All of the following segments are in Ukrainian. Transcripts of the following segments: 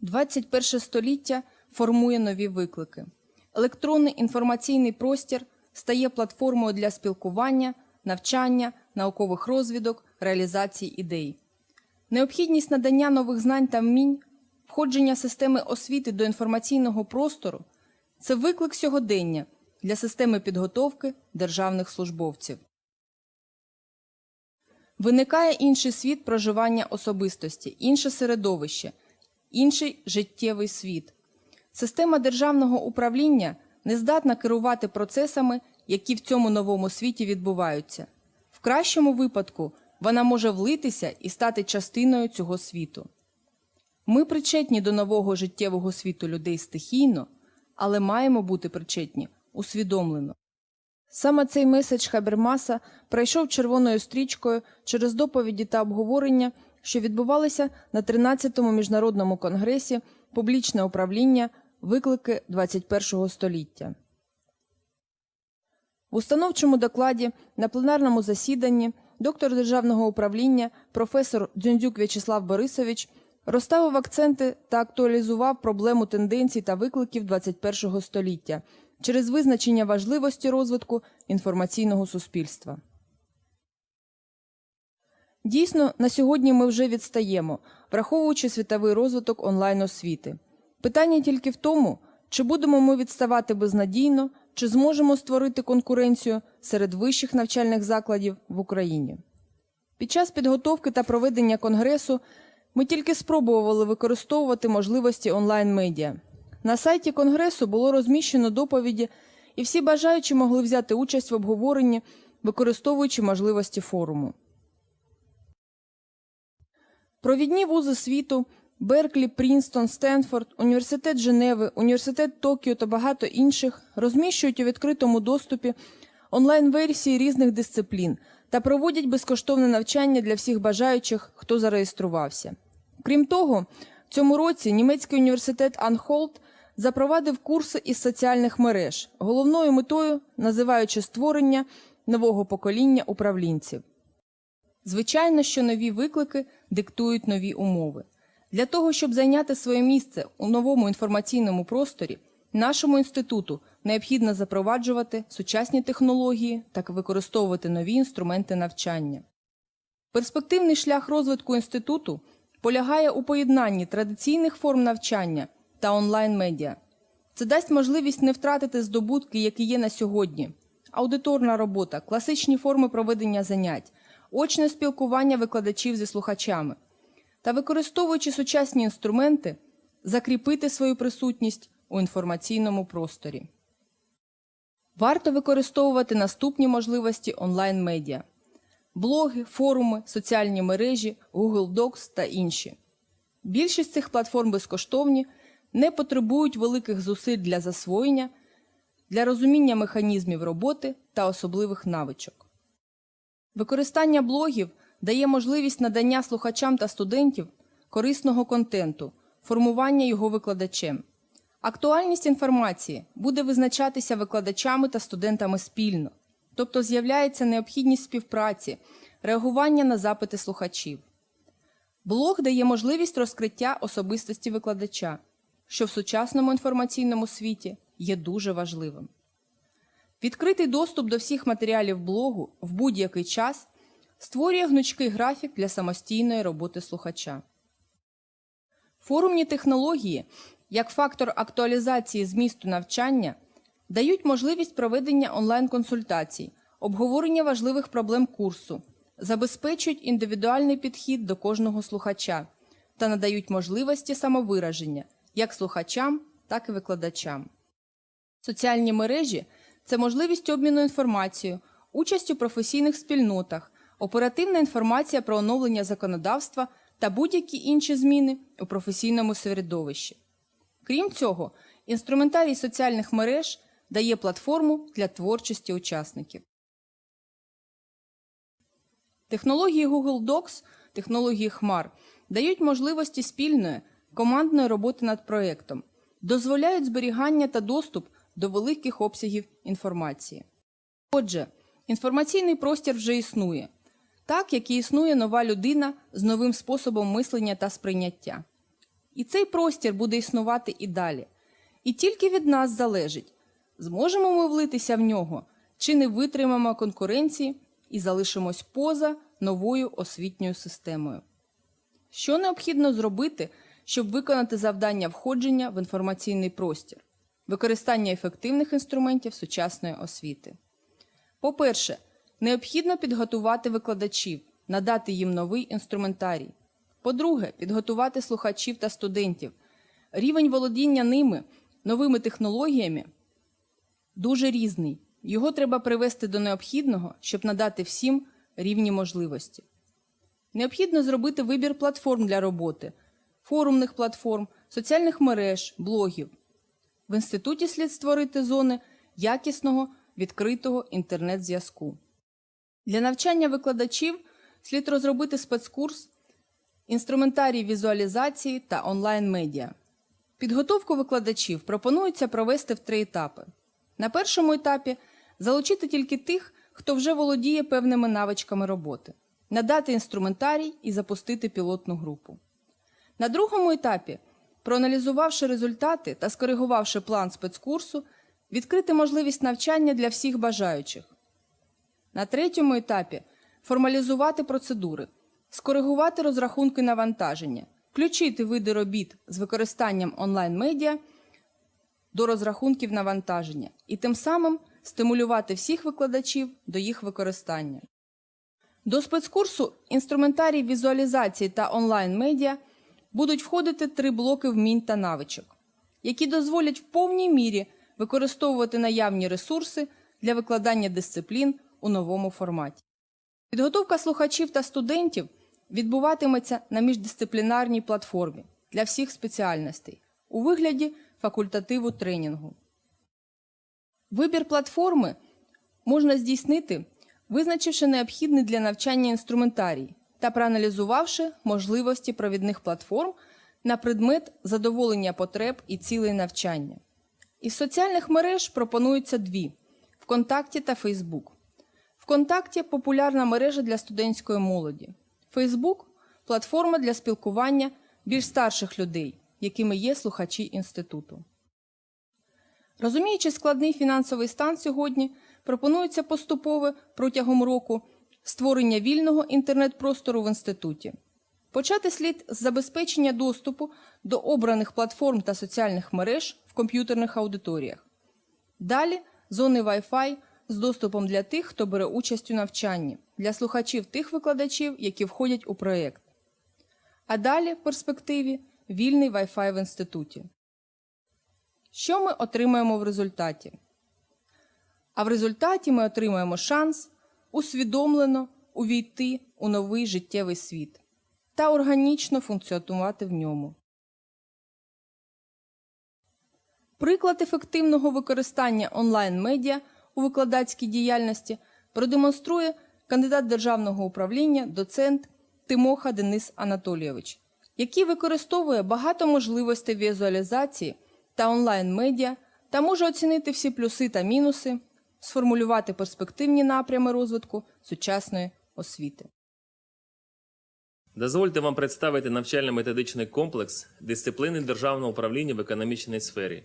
21 століття формує нові виклики. Електронний інформаційний простір стає платформою для спілкування, навчання, наукових розвідок, реалізації ідей. Необхідність надання нових знань та вмінь, входження системи освіти до інформаційного простору це виклик сьогодення для системи підготовки державних службовців. Виникає інший світ проживання особистості, інше середовище, інший життєвий світ. Система державного управління не здатна керувати процесами, які в цьому новому світі відбуваються. В кращому випадку вона може влитися і стати частиною цього світу. Ми причетні до нового життєвого світу людей стихійно, але маємо бути причетні усвідомлено. Саме цей меседж Хабермаса пройшов червоною стрічкою через доповіді та обговорення, що відбувалися на 13-му міжнародному конгресі Публічне управління Виклики 21 століття. В установчому докладі на пленарному засіданні доктор державного управління професор Дзюндзюк В'ячеслав Борисович розставив акценти та актуалізував проблему тенденцій та викликів 21 століття через визначення важливості розвитку інформаційного суспільства. Дійсно, на сьогодні ми вже відстаємо, враховуючи світовий розвиток онлайн-освіти. Питання тільки в тому, чи будемо ми відставати безнадійно, чи зможемо створити конкуренцію серед вищих навчальних закладів в Україні. Під час підготовки та проведення конгресу ми тільки спробували використовувати можливості онлайн-медіа. На сайті конгресу було розміщено доповіді, і всі бажаючі могли взяти участь в обговоренні, використовуючи можливості форуму. Провідні вузи світу Берклі, Прінстон, Стенфорд, Університет Женеви, Університет Токіо та багато інших розміщують у відкритому доступі онлайн-версії різних дисциплін та проводять безкоштовне навчання для всіх бажаючих, хто зареєструвався. Крім того, в цьому році німецький університет Анхолт запровадив курси із соціальних мереж, головною метою називаючи створення нового покоління управлінців. Звичайно, що нові виклики диктують нові умови. Для того, щоб зайняти своє місце у новому інформаційному просторі, нашому інституту необхідно запроваджувати сучасні технології та використовувати нові інструменти навчання. Перспективний шлях розвитку інституту полягає у поєднанні традиційних форм навчання та онлайн-медіа. Це дасть можливість не втратити здобутки, які є на сьогодні: аудиторна робота, класичні форми проведення занять, очне спілкування викладачів зі слухачами та, використовуючи сучасні інструменти, закріпити свою присутність у інформаційному просторі. Варто використовувати наступні можливості онлайн-медіа: блоги, форуми, соціальні мережі, Google Docs та інші. Більшість цих платформ безкоштовні, не потребують великих зусиль для засвоєння, для розуміння механізмів роботи та особливих навичок. Використання блогів дає можливість надання слухачам та студентів корисного контенту, формування його викладачем. Актуальність інформації буде визначатися викладачами та студентами спільно, тобто з'являється необхідність співпраці, реагування на запити слухачів. Блог дає можливість розкриття особистості викладача, що в сучасному інформаційному світі є дуже важливим. Відкритий доступ до всіх матеріалів блогу в будь-який час створює гнучкий графік для самостійної роботи слухача. Форумні технології, як фактор актуалізації змісту навчання, дають можливість проведення онлайн-консультацій, обговорення важливих проблем курсу, забезпечують індивідуальний підхід до кожного слухача та надають можливості самовираження як слухачам, так і викладачам. Соціальні мережі це можливість обміну інформацією, участь у професійних спільнотах, оперативна інформація про оновлення законодавства та будь-які інші зміни у професійному середовищі. Крім цього, інструментарій соціальних мереж дає платформу для творчості учасників. Технології Google Docs, технології Хмар дають можливості спільної командної роботи над проєктом, дозволяють зберігання та доступ до великих обсягів інформації. Отже, інформаційний простір вже існує, так як і існує нова людина з новим способом мислення та сприйняття. І цей простір буде існувати і далі. І тільки від нас залежить, зможемо ми влитися в нього, чи не витримаємо конкуренції і залишимось поза новою освітньою системою. Що необхідно зробити, щоб виконати завдання входження в інформаційний простір, використання ефективних інструментів сучасної освіти? По-перше, необхідно підготувати викладачів, надати їм новий інструментарій. По-друге, підготувати слухачів та студентів. Рівень володіння ними, новими технологіями дуже різний. Його треба привести до необхідного, щоб надати всім рівні можливості. Необхідно зробити вибір платформ для роботи, форумних платформ, соціальних мереж, блогів. В інституті слід створити зони якісного відкритого інтернет-зв'язку. Для навчання викладачів слід розробити спецкурс інструментарій візуалізації та онлайн-медіа. Підготовку викладачів пропонується провести в три етапи. На першому етапі залучити тільки тих, хто вже володіє певними навичками роботи, надати інструментарій і запустити пілотну групу. На другому етапі, проаналізувавши результати та скоригувавши план спецкурсу, відкрити можливість навчання для всіх бажаючих. На третьому етапі формалізувати процедури, скоригувати розрахунки навантаження, включити види робіт з використанням онлайн-медіа до розрахунків навантаження і тим самим стимулювати всіх викладачів до їх використання. До спецкурсу інструментарій візуалізації та онлайн-медіа будуть входити три блоки вмінь та навичок, які дозволять в повній мірі використовувати наявні ресурси для викладання дисциплін у новому форматі. Підготовка слухачів та студентів відбуватиметься на міждисциплінарній платформі для всіх спеціальностей у вигляді факультативу тренінгу. Вибір платформи можна здійснити, визначивши необхідний для навчання інструментарій та проаналізувавши можливості провідних платформ на предмет задоволення потреб і цілей навчання. Із соціальних мереж пропонуються дві ВКонтакті та Фейсбук. ВКонтакті популярна мережа для студентської молоді. Фейсбук платформа для спілкування більш старших людей, якими є слухачі інституту. Розуміючи складний фінансовий стан сьогодні, пропонується поступове протягом року створення вільного інтернет-простору в інституті. Почати слід з забезпечення доступу до обраних платформ та соціальних мереж в комп'ютерних аудиторіях. Далі зони Wi-Fi з доступом для тих, хто бере участь у навчанні, для слухачів тих викладачів, які входять у проєкт. А далі, в перспективі, вільний Wi-Fi в інституті. Що ми отримаємо в результаті? А в результаті ми отримаємо шанс усвідомлено увійти у новий життєвий світ та органічно функціонувати в ньому. Приклад ефективного використання онлайн-медіа у викладацькій діяльності продемонструє кандидат державного управління, доцент Тимоха Денис Анатолійович, який використовує багато можливостей візуалізації та онлайн-медіа та може оцінити всі плюси та мінуси, сформулювати перспективні напрями розвитку сучасної освіти. Дозвольте вам представити навчально-методичний комплекс дисципліни державного управління в економічній сфері,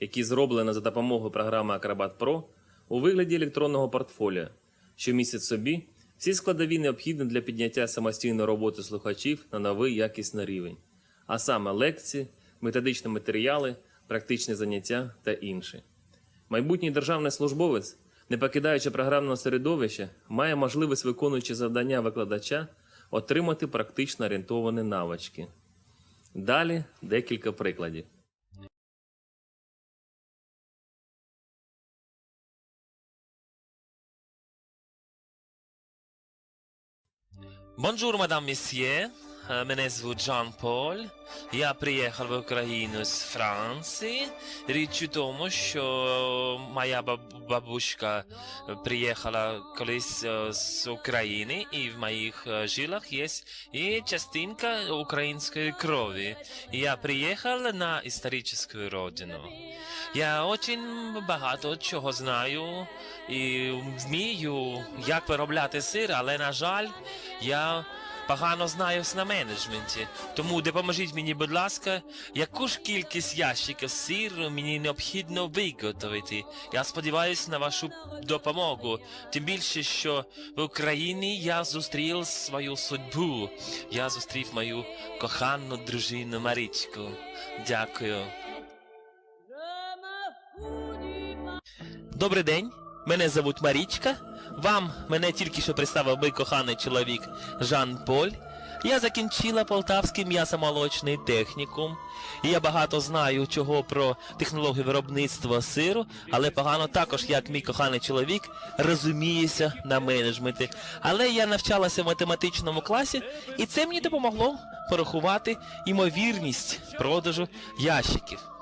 який зроблено за допомогою програми Acrobat Pro у вигляді електронного портфоліо, що містить собі всі складові необхідні для підняття самостійної роботи слухачів на новий якісний рівень, а саме лекції, методичні матеріали, практичні заняття та інше. Майбутній державний службовець, не покидаючи програмного середовища, має можливість, виконуючи завдання викладача, отримати практично орієнтовані навички. Далі декілька прикладів. Bonjour, madame, месье. Э, Меня зовут Жан Поль. Я приехал в Украину з Франції. Річ у тому, що моя баб- бабушка приїхала колись е, з України, і в моїх е, жилах є і частинка української крові. Я приїхав на історичну родину. Я очень багато чого знаю і вмію, як виробляти сир, але, на жаль, я погано знаюсь на менеджменті. Тому допоможіть мені, будь ласка, яку ж кількість ящиків сиру мені необхідно виготовити. Я сподіваюся на вашу допомогу. Тим більше, що в Україні я зустрів свою судьбу. Я зустрів мою кохану дружину Марічку. Дякую. Добрий день, мене звуть Марічка. Вам мене тільки що представив мій коханий чоловік Жан Поль. Я закінчила Полтавський м'ясомолочний технікум. І я багато знаю чого про технологію виробництва сиру, але погано також, як мій коханий чоловік, розуміється на менеджменті. Але я навчалася в математичному класі, і це мені допомогло порахувати ймовірність продажу ящиків.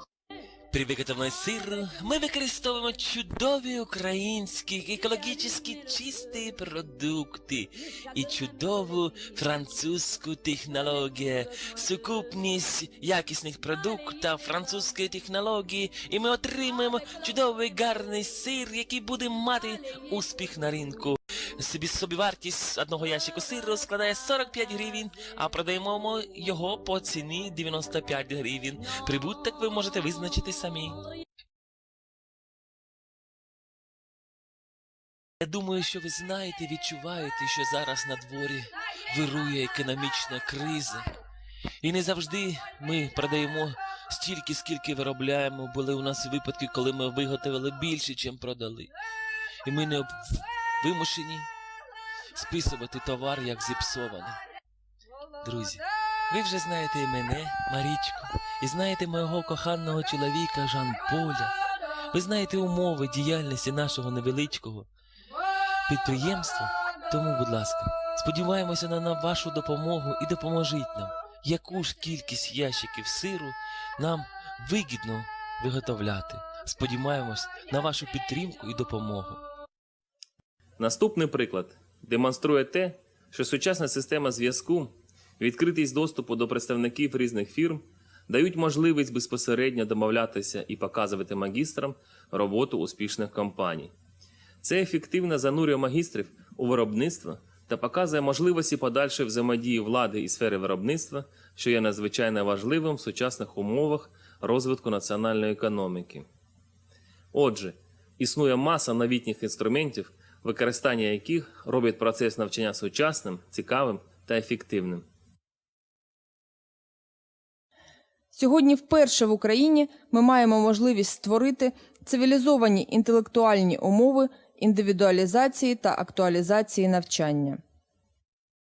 При виготовленні сиру ми використовуємо чудові українські екологічно чисті продукти і чудову французьку технологію, сукупність якісних продуктів французької технології, і ми отримаємо чудовий гарний сир, який буде мати успіх на ринку. Собі собівартість одного ящику сиру складає 45 гривень, а продаємо його по ціні 95 гривень. Прибуток ви можете визначити самі. Я думаю, що ви знаєте, відчуваєте, що зараз на дворі вирує економічна криза. І не завжди ми продаємо стільки, скільки виробляємо. Були у нас випадки, коли ми виготовили більше, чим продали. І ми не вимушені списувати товар як зіпсований. Друзі, ви вже знаєте і мене, Марічку, і знаєте мого коханого чоловіка Жан Поля. Ви знаєте умови діяльності нашого невеличкого підприємства. Тому, будь ласка, сподіваємося на вашу допомогу і допоможіть нам, яку ж кількість ящиків сиру нам вигідно виготовляти. Сподіваємось на вашу підтримку і допомогу. Наступний приклад демонструє те, що сучасна система зв'язку, відкритість доступу до представників різних фірм дають можливість безпосередньо домовлятися і показувати магістрам роботу успішних компаній. Це ефективно занурює магістрів у виробництво та показує можливості подальшої взаємодії влади і сфери виробництва, що є надзвичайно важливим в сучасних умовах розвитку національної економіки. Отже, існує маса новітніх інструментів, використання яких робить процес навчання сучасним, цікавим та ефективним. Сьогодні вперше в Україні ми маємо можливість створити цивілізовані інтелектуальні умови індивідуалізації та актуалізації навчання.